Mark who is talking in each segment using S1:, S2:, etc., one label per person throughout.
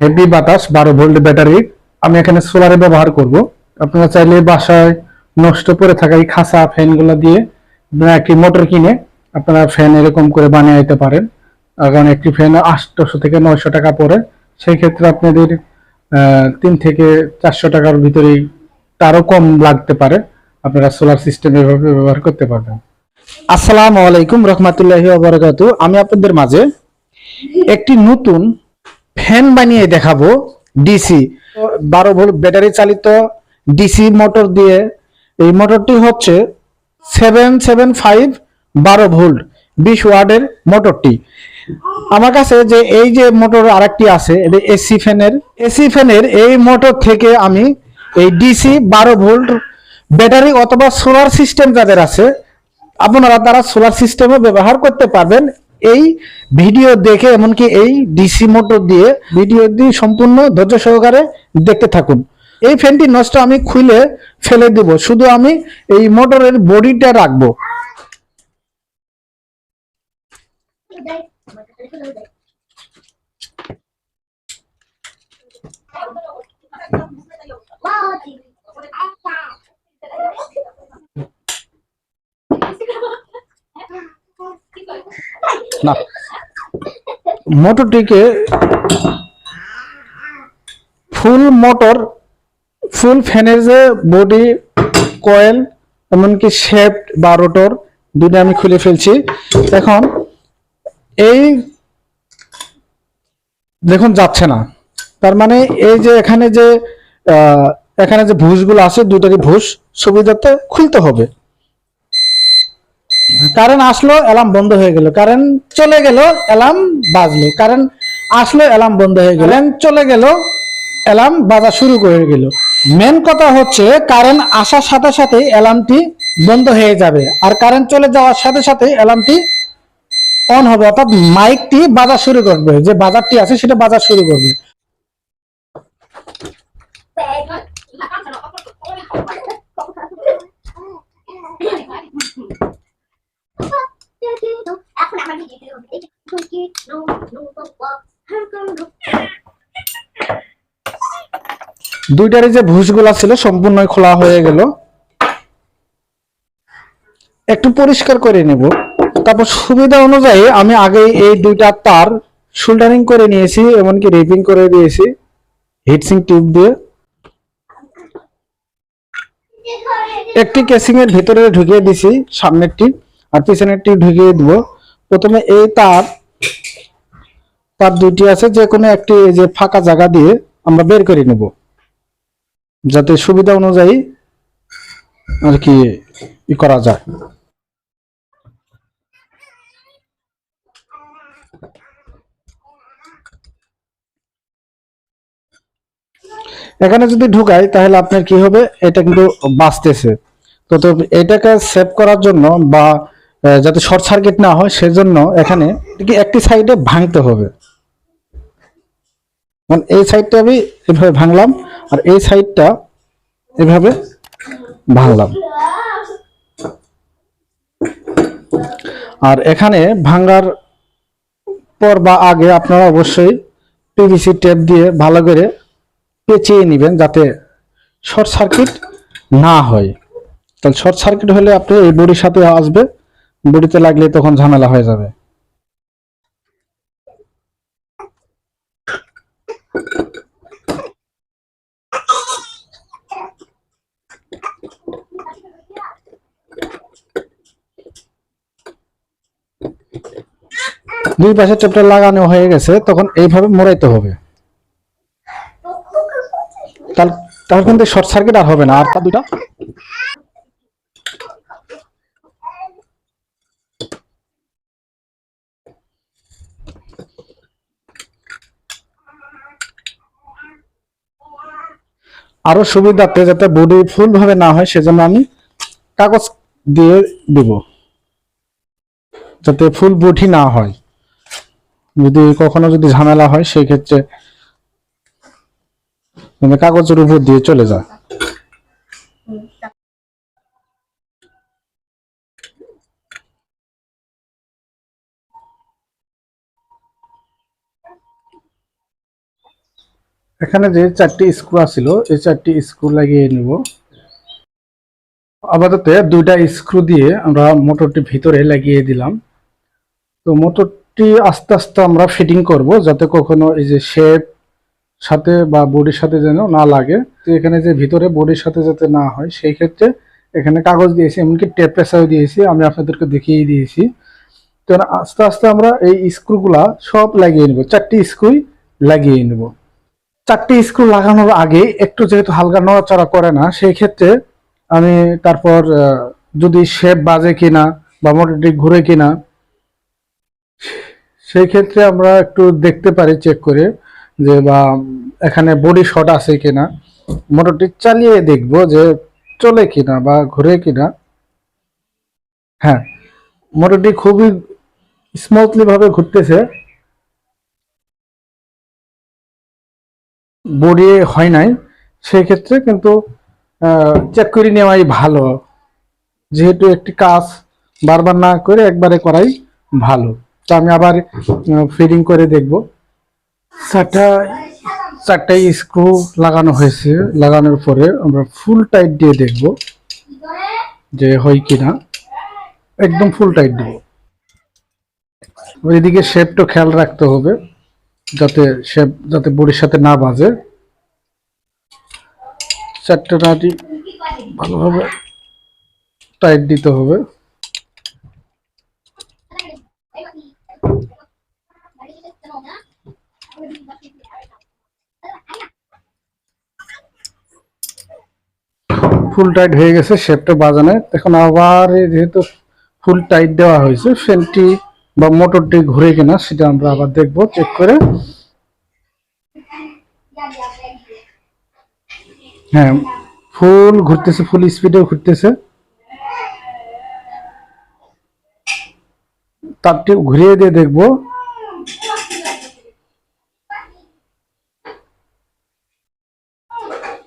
S1: Heavy বাতাস, বারো volt battery আমি এখানে সোলারে ব্যবহার করব। আপনারা চাইলে বাসায় নষ্ট পড়ে থাকা এই খাসা ফ্যানগুলো দিয়ে একটি মোটর কিনে আপনারা ফ্যান এরকম করে বানিয়ে নিতে পারেন। কারণ একটি ফ্যান আটশো থেকে নয়শো টাকা পড়ে। সেই ক্ষেত্রে আপনাদের তিন থেকে চারশো টাকার ভিতরেই তারও কম লাগতে পারে। আপনারা সোলার সিস্টেম এভাবে ব্যবহার করতে পারবেন। আসসালামু আলাইকুম রহমতুল্লাহি বারাকাতু আমি আপনাদের মাঝে একটি নতুন ফ্যান বানিয়ে দেখাবো ডিসি। বারো ভোল্ট ব্যাটারি চালিত ডিসি মোটর দিয়ে। এই মোটরটি হচ্ছে সেভেন সেভেন ফাইভ বারো ভোল্ট, বিশ ওয়ার্ডের মোটরটি। আমার কাছে যে এই যে মোটর আরেকটি আছে, এটা এসি ফ্যানের। এসি ফ্যানের এই মোটর থেকে আমি এই ডিসি বারো ভোল্ট ব্যাটারি অথবা সোলার সিস্টেম যাদের আছে, আপনারা তারা সোলার সিস্টেমও ব্যবহার করতে পারবেন। এই ভিডিও দেখে, এমনকি এই ডিসি মোটর দিয়ে ভিডিও দিয়ে সম্পূর্ণ ধৈর্য সহকারে দেখতে থাকুন। এই ফ্যানটি নষ্ট আমি খুলে ফেলে দেব, শুধু আমি এই মোটরের বডিটা রাখব। না। মোটরটিকে ফুল মোটর, ফুল ফ্যানের যে বডি, কয়েল, এমনকি শেফট বা রোটর, দুটো আমি খুলে ফেলছি। এখন এই দেখুন, যাচ্ছে না। তার মানে এই যে এখানে যে এখানে যে ভুষগুলো আছে, দুটারই ভুষ সুবিধাতে খুলতে হবে। কারেন্ট আসলো অ্যালার্ম বন্ধ হয়ে গেল। কারেন্ট চলে গেল অ্যালার্ম বাজলো। কারেন্ট আসলো অ্যালার্ম বন্ধ হয়ে গেল। চলে গেল অ্যালার্ম বাজা শুরু করে গেল। মেন কথা হচ্ছে, কারেন্ট আসার সাথে সাথে অ্যালার্মটি বন্ধ হয়ে যাবে। আর কারেন্ট চলে যাওয়ার সাথে সাথে অ্যালার্মটি অন হবে। অর্থাৎ মাইকটি বাজা শুরু করবে। যে বাজারটি আছে, সেটা বাজা শুরু করবে
S2: এখন আমার ভিডিও
S1: দুইটারই যে ভুষগুলা ছিল সম্পূর্ণ খোলা হয়ে গেল। একটু পরিষ্কার করে নেব। তারপর সুবিধা অনুযায়ী আমি আগে এই দুইটা তার সোল্ডারিং করে নিয়েছি, এমনকি রেপিং করে দিয়েছি হিটসিং টিউব দিয়ে। একটি কেসিং এর ভিতরে ঢুকিয়ে দিছি সামনেরটি আর পিছনেরটি ঢুকিয়ে দিব। প্রথমে এই তার তার দুইটি আছে, যে কোনো একটি যে ফাঁকা জায়গা দিয়ে আমরা বের করে নেব। যাতে সুবিধা অনুযায়ী আর কি ই করা যায়। এখানে যদি ঢুকাই, তাহলে আপনার কি হবে? এটা কিন্তু বাঁচতেছে। তো তো এটাকে সেভ করার জন্য বা যাতে শর্ট সার্কিট না হয়, সেজন্য এখানে একটি সাইডে ভাঙতে হবে। মানে এই সাইডটা আমি এভাবে ভাঙলাম আর এই সাইডটা এভাবে ভাঙলাম। আর এখানে ভাঙার পর বা আগে আপনারা অবশ্যই পিভিসি টেপ দিয়ে ভালো করে পেঁচিয়ে নেবেন যাতে শর্ট সার্কিট না হয়। তাহলে শর্ট সার্কিট হলে আপনি এই বডির সাথে আসবে, বডিতে লাগলে তখন ঝামেলা হয়ে যাবে। দুই পাশে টেপটা লাগানো হয়ে গেছে, তখন এইভাবে মোড়াইতে হবে। তাহলে কিন্তু শর্ট সার্কিট আর হবে না, আর তার দুইটা? আরও সুবিধাতে যাতে বডি ফুল ভাবে না হয়, সেজন্য আমি কাগজ দিয়ে দিব, যাতে ফুল বডি না হয়। যদি কখনো যদি ঝামেলা হয় সেই ক্ষেত্রে মানে কাগজের উপর দিয়ে চলে যায়। এখানে যে চারটি স্ক্রু আছিল, এই চারটি স্ক্রু লাগিয়ে নিব। আপাতত দুইটা স্ক্রু দিয়ে আমরা মোটরটি ভিতরে লাগিয়ে দিলাম। তো মোটরটি আস্তে আস্তে আমরা ফিটিং করব, যাতে কখনো এই যে শেপ সাথে বা বডির সাথে যেন না লাগে। তো এখানে যে ভিতরে বডির সাথে যাতে না হয়, সেই ক্ষেত্রে এখানে কাগজ দিয়েছি, এমনকি টেপ পেসাও দিয়েছি, আমি আপনাদেরকে দেখিয়ে দিয়েছি। তো আস্তে আস্তে আমরা এই স্ক্রুগুলা সব লাগিয়ে নেব, চারটি স্ক্রুই লাগিয়ে নেব। চারটি স্ক্রু লাগানোর আগে একটু যেহেতু হালকা নড়াচড়া করে না, সেই ক্ষেত্রে আমি তারপর যদি শেপ বাজে কিনা বা মোটামুটি ঘুরে কিনা সেই ক্ষেত্রে আমরা একটু দেখতে পারি চেক করে যে বা এখানে বডি শট আছে কিনা। মোটরটি চালিয়ে দেখব যে চলে কিনা বা ঘুরে কিনা। হ্যাঁ মোটরটি খুবই স্মুথলি ভাবে ঘুরতেছে। বডি হয় নাই। সেই ক্ষেত্রে কিন্তু চেক করে নেওয়াই ভালো। যেহেতু একটি কাজ বারবার না করে একবারে করাই ভালো। আমি আবার ফিডিং করে দেখব। চারটা চারটাই স্ক্রু লাগানো হয়েছে। লাগানোর পরে আমরা ফুল টাইট দিয়ে দেখব যে হয় কিনা। একদম ফুল টাইট দেব। ওইদিকে শেপটা খেয়াল রাখতে হবে, যাতে শেপ যাতে বডির সাথে না বাজে। চারটা নাটি ভালোভাবে টাইট দিতে হবে। ফুল টাইট হয়ে গেছে শেপটা বাজানো। এখন আবার যেহেতু ফুল টাইট দেওয়া হয়েছে, ফ্যানটি বা মোটরটি ঘুরে কিনা সেটা আমরা আবার দেখব চেক করে। হ্যাঁ ফুল ঘুরতেছে, ফুল স্পিডেও ঘুরতেছে। তারটি ঘুরিয়ে দিয়ে দেখব।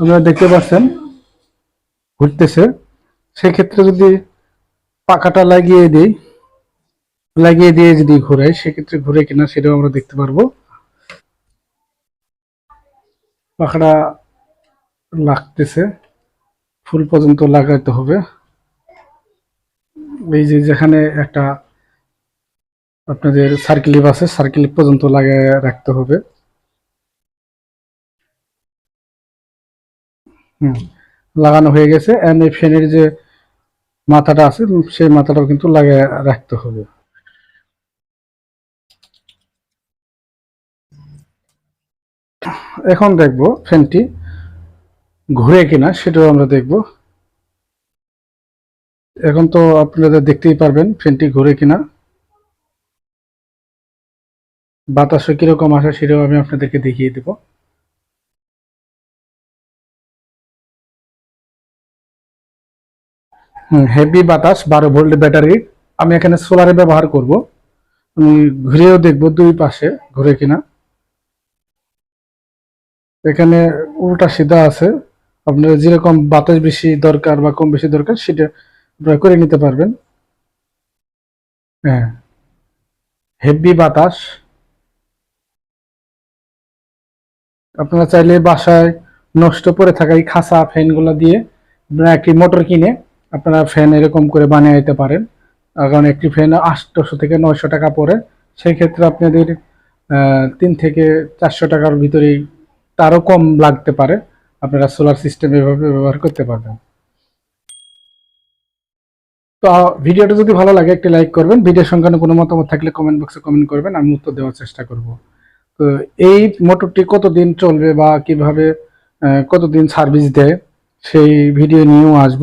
S1: আপনারা দেখতে পাচ্ছেন। ঘুরতেছে সেক্ষেত্রে যদি পাখাটা লাগিয়ে দিই, লাগিয়ে দিয়ে যদি ঘুরাই, সেক্ষেত্রে ঘুরে কিনা সেটাও আমরা দেখতে পারব। পাখাটা লাগতেছে, ফুল পর্যন্ত লাগাইতে হবে। এই যে যেখানে একটা আপনাদের সার্কিলিপ আছে সার্কিলিপ পর্যন্ত লাগিয়ে রাখতে হবে। হুম। লাগানো হয়ে গেছে এন্ড এই ফ্যানের যে মাথাটা আছে, সেই মাথাটাও কিন্তু লাগিয়ে রাখতে হবে। এখন দেখব ফ্যানটি ঘুরে কিনা, সেটাও আমরা দেখব। এখন তো আপনারা দেখতেই পারবেন ফ্যানটি ঘুরে কিনা। বাতাসে কীরকম আসে সেটাও আমি আপনাদেরকে দেখিয়ে দেব। হেভি বাতাস, বারো ভোল্ট ব্যাটারি আমি এখানে সোলারে ব্যবহার করব। আমি ঘুরেও দেখব দুই পাশে, ঘুরে কিনা। এখানে উল্টা সিধা আছে। আপনার যেরকম বাতাস বেশি দরকার বা কম বেশি দরকার, সেটা আপনারা করে নিতে পারবেন। হ্যাঁ। হেভি বাতাস। আপনারা চাইলে বাসায় নষ্ট পড়ে থাকা এই খাসা ফ্যানগুলো দিয়ে একটি মোটর কিনে আপনারা ফ্যান এরকম করে বানিয়ে দিতে পারেন। কারণ একটি ফ্যান আটশোশো থেকে নয়শো টাকা পড়ে। সেই ক্ষেত্রে আপনাদের তিন থেকে চারশো টাকার ভিতরেই তারও কম লাগতে পারে। আপনারা সোলার সিস্টেম এভাবে ব্যবহার করতে পারবেন। তো ভিডিওটা যদি ভালো লাগে, একটি লাইক করবেন। ভিডিও সংক্রান্ত কোনো মতামত থাকলে কমেন্ট বক্সে কমেন্ট করবেন। আমি উত্তর দেওয়ার চেষ্টা করব। তো, এই মোটরটি কতদিন চলবে বা কীভাবে কতদিন সার্ভিস দেয়, সেই ভিডিও নিয়েও আসব।